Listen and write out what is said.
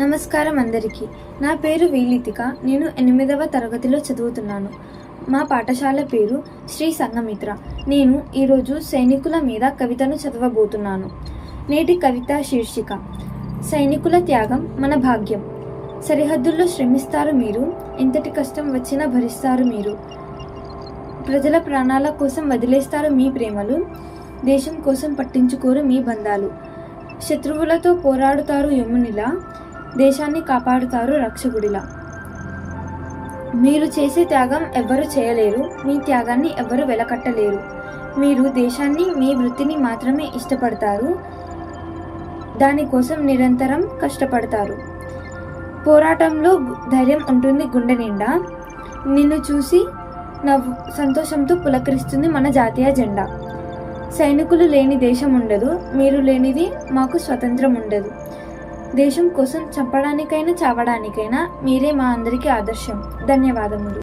నమస్కారం అందరికీ. నా పేరు వీలితిక నేను ఎనిమిదవ తరగతిలో చదువుతున్నాను. మా పాఠశాల పేరు శ్రీ సంఘమిత్ర. నేను ఈరోజు సైనికుల మీద కవితను చదవబోతున్నాను. నేటి కవిత శీర్షిక. సైనికుల త్యాగం మన భాగ్యం. సరిహద్దుల్లో శ్రమిస్తారు మీరు. ఎంతటి కష్టం వచ్చినా భరిస్తారు మీరు. ప్రజల ప్రాణాల కోసం వదిలేస్తారు మీ ప్రేమలు. దేశం కోసం పట్టించుకోరు మీ బంధాలు. శత్రువులతో పోరాడుతారు యమునిలా. దేశాన్ని కాపాడుతారు రక్షకుడిలా. మీరు చేసే త్యాగం ఎవ్వరు చేయలేరు మీ త్యాగాన్ని ఎవ్వరు వెలకట్టలేరు. మీరు దేశాన్ని మీ వృత్తిని మాత్రమే ఇష్టపడతారు దానికోసం నిరంతరం కష్టపడతారు. పోరాటంలో ధైర్యం ఉంటుంది గుండె నిండా. నిన్ను చూసి నవ్వు సంతోషంతో పులకరిస్తుంది మన జాతీయ జెండా. సైనికులు లేని దేశం ఉండదు మీరు లేనిది మాకు స్వతంత్రం ఉండదు. దేశం కోసం చంపడానికైనా చావడానికైనా మీరే మా అందరికీ ఆదర్శం. ధన్యవాదములు.